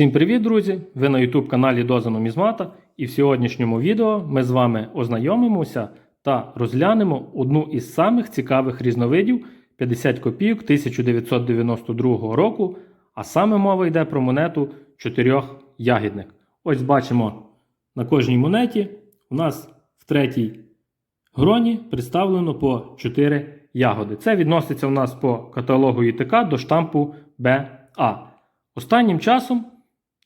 Всім привіт, друзі! Ви на YouTube каналі Доза Нумізмата і в сьогоднішньому відео ми з вами ознайомимося та розглянемо одну із самих цікавих різновидів 50 копійок 1992 року, а саме мова йде про монету чотирьох ягідник. Ось бачимо на кожній монеті у нас в третій гроні представлено по 4 ягоди. Це відноситься у нас по каталогу ІТК до штампу БА. Останнім часом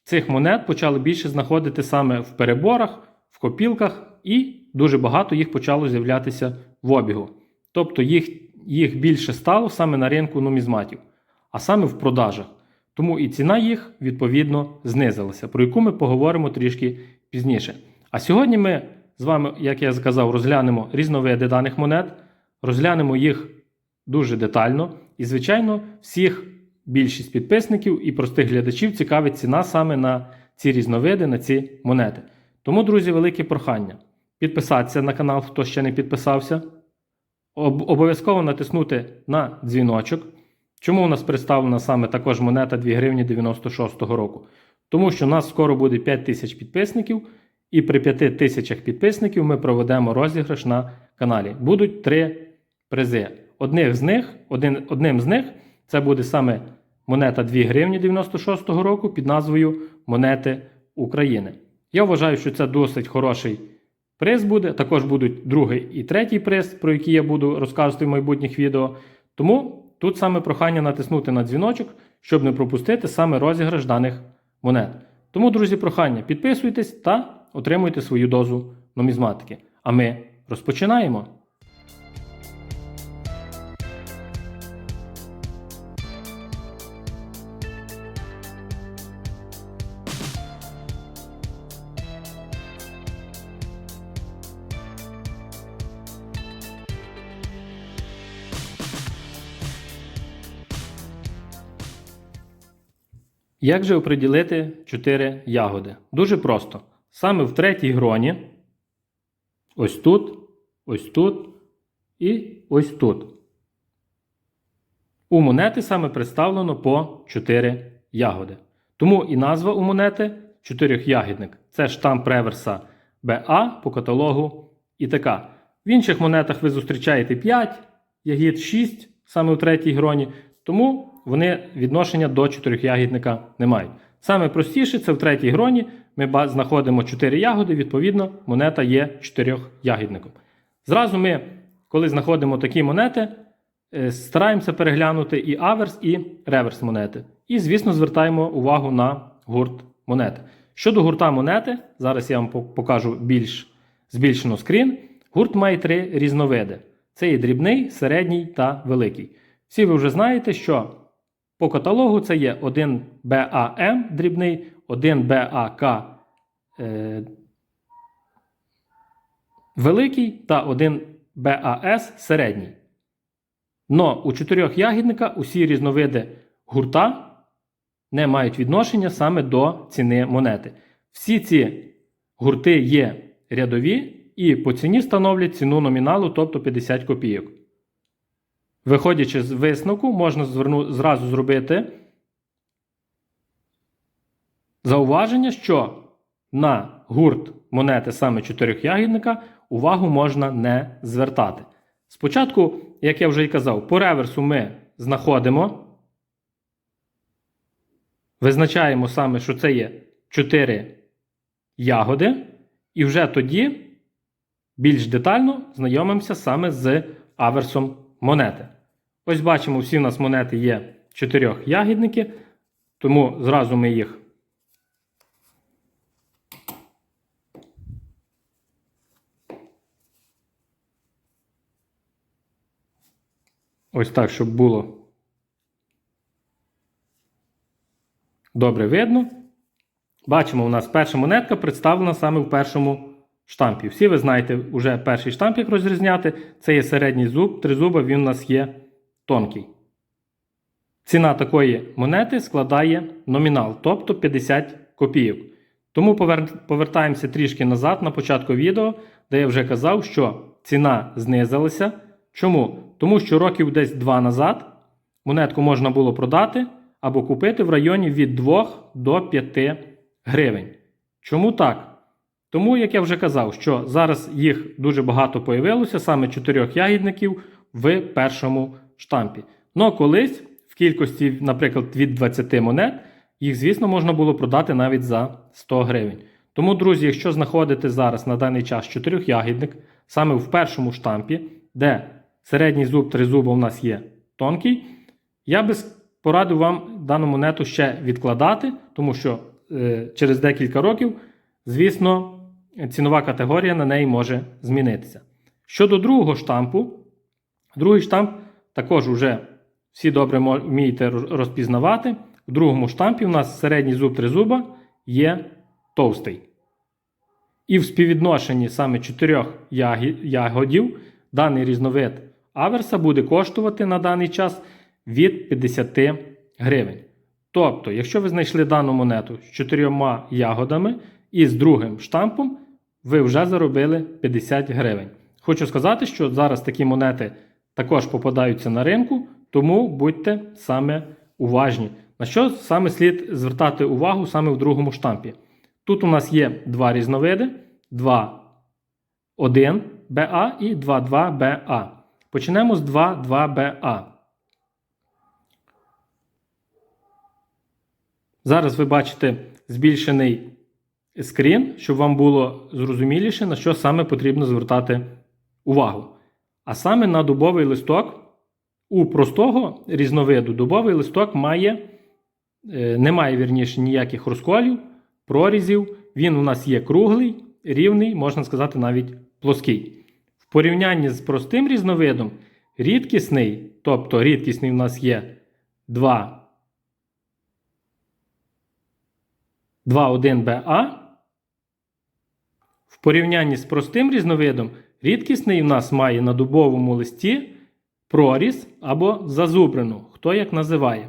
цих монет почали більше знаходити саме в переборах, в копілках, і дуже багато їх почало з'являтися в обігу. Тобто їх, їх більше стало саме на ринку нумізматів, а саме в продажах. Тому і ціна їх відповідно знизилася, про яку ми поговоримо трішки пізніше. А сьогодні ми з вами, як я сказав, розглянемо різновиди даних монет, розглянемо їх дуже детально і, звичайно, всіх більшість підписників і простих глядачів цікавить ціна саме на ці різновиди, на ці монети. Тому, друзі, велике прохання. Підписатися на канал, хто ще не підписався. Об- обов'язково натиснути на дзвіночок. Чому у нас представлена саме також монета 2 гривні 96-го року? Тому що у нас скоро буде 5 тисяч підписників, і при 5 тисячах підписників ми проведемо розіграш на каналі. Будуть три призи. Одних з них, один, одним з них це буде саме монета 2 гривні 96-го року під назвою Монети України. Я вважаю, що це досить хороший приз буде. Також будуть другий і третій приз, про який я буду розказувати в майбутніх відео. Тому тут саме прохання натиснути на дзвіночок, щоб не пропустити саме розіграш даних монет. Тому, друзі, прохання, підписуйтесь та отримуйте свою дозу нумізматики. А ми розпочинаємо. Як же оприділити 4 ягоди? Дуже просто. Саме в третій гроні, ось тут, ось тут і ось тут. У монети саме представлено по 4 ягоди. Тому і назва у монети чотирьохягідник. Це штамп реверса БА по каталогу ІТК. В інших монетах ви зустрічаєте 5, ягід 6, саме у третій гроні. Тому вони відношення до чотирьохягідника не мають. Саме простіше це в третій гроні ми знаходимо 4 ягоди, відповідно, монета є чотирьохягідником. Зразу ми, коли знаходимо такі монети, е, стараємося переглянути і аверс, і реверс монети. І, звісно, звертаємо увагу на гурт монети. Щодо гурта монети, зараз я вам покажу більш збільшено скрін. Гурт має три різновиди: це є дрібний, середній та великий. Всі ви вже знаєте, що по каталогу це є 1 BAM дрібний, 1 BAK е, великий та 1 BAS середній. Но у чотирьох ягідника усі різновиди гурта не мають відношення саме до ціни монети. Всі ці гурти є рядові і по ціні становлять ціну номіналу, тобто 50 копійок. Виходячи з висновку, можна зверну, зразу зробити зауваження, що на гурт монети саме чотирьохягідника увагу можна не звертати. Спочатку, як я вже й казав, по реверсу ми знаходимо, визначаємо саме, що це є 4 ягоди, і вже тоді більш детально знайомимося саме з аверсом монети. Ось бачимо, всі у нас монети є чотирьох ягідники, тому зразу ми їх ось так, щоб було добре видно. Бачимо, у нас перша монетка представлена саме в першому штампі. Всі ви знаєте, вже перший штамп, як розрізняти. Це є середній зуб, тризуба, він у нас є тонкий. Ціна такої монети складає номінал, тобто 50 копійок. Тому повертаємося трішки назад на початку відео, де я вже казав, що ціна знизилася. Чому? Тому що років десь два назад монетку можна було продати, або купити в районі від 2 до 5 гривень. Чому так? Тому, як я вже казав, що зараз їх дуже багато появилося, саме чотирьох ягідників в першому штампі. Но колись в кількості, наприклад, від 20 монет, їх, звісно, можна було продати навіть за 100 гривень. Тому, друзі, якщо знаходите зараз на даний час чотирьохягідник, саме в першому штампі, де середній зуб тризуба у нас є тонкий, я би порадив вам дану монету ще відкладати, тому що е, через декілька років, звісно, цінова категорія на неї може змінитися. Щодо другого штампу, другий штамп також вже всі добре вмієте розпізнавати. В другому штампі у нас середній зуб тризуба є товстий. І в співвідношенні саме чотирьох ягодів даний різновид аверса буде коштувати на даний час від 50 гривень. Тобто, якщо ви знайшли дану монету з чотирьома ягодами і з другим штампом, ви вже заробили 50 гривень. Хочу сказати, що зараз такі монети також попадаються на ринку, тому будьте саме уважні. На що саме слід звертати увагу саме в другому штампі? Тут у нас є два різновиди: 2.1 BA і 2.2 BA. Почнемо з 2.2 BA. Зараз ви бачите збільшений скрін, щоб вам було зрозуміліше, на що саме потрібно звертати увагу. А саме на дубовий листок. У простого різновиду дубовий листок має, е, не має вірніше ніяких розколів, прорізів. Він у нас є круглий, рівний, можна сказати, навіть плоский. В порівнянні з простим різновидом, рідкісний, тобто рідкісний у нас є 2 2.1BA. В порівнянні з простим різновидом, рідкісний у нас має на дубовому листі проріз або зазубрину, хто як називає.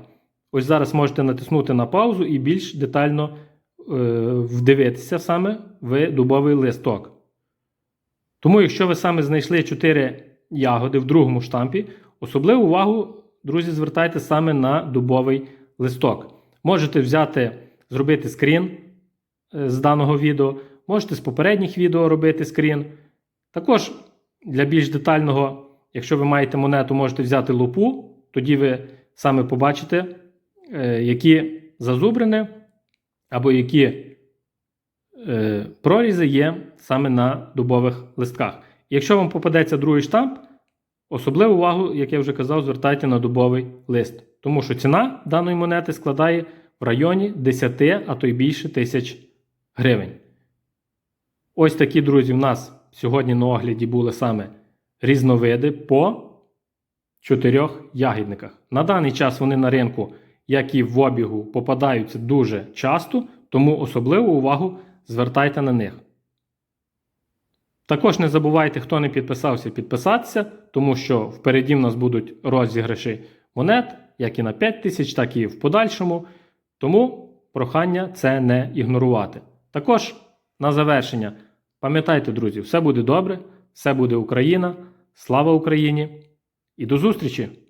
Ось зараз можете натиснути на паузу і більш детально е, вдивитися саме в дубовий листок. Тому, якщо ви саме знайшли 4 ягоди в другому штампі, особливу увагу, друзі, звертайте саме на дубовий листок. Можете взяти, зробити скрін е, з даного відео, можете з попередніх відео робити скрін. Також для більш детального, якщо ви маєте монету, можете взяти лупу, тоді ви саме побачите, е, які зазубрини або які е, прорізи є саме на дубових листках. Якщо вам попадеться другий штамп, особливу увагу, як я вже казав, звертайте на дубовий лист, тому що ціна даної монети складає в районі 10, а то й більше тисяч гривень. Ось такі, друзі, в нас сьогодні на огляді були саме різновиди по чотирьох ягідниках. На даний час вони на ринку, як і в обігу, попадаються дуже часто, тому особливу увагу звертайте на них. Також не забувайте, хто не підписався, підписатися, тому що впереді в нас будуть розіграші монет, як і на 5 тисяч, так і в подальшому. Тому прохання це не ігнорувати. Також на завершення, пам'ятайте, друзі, все буде добре, все буде Україна, слава Україні! І до зустрічі!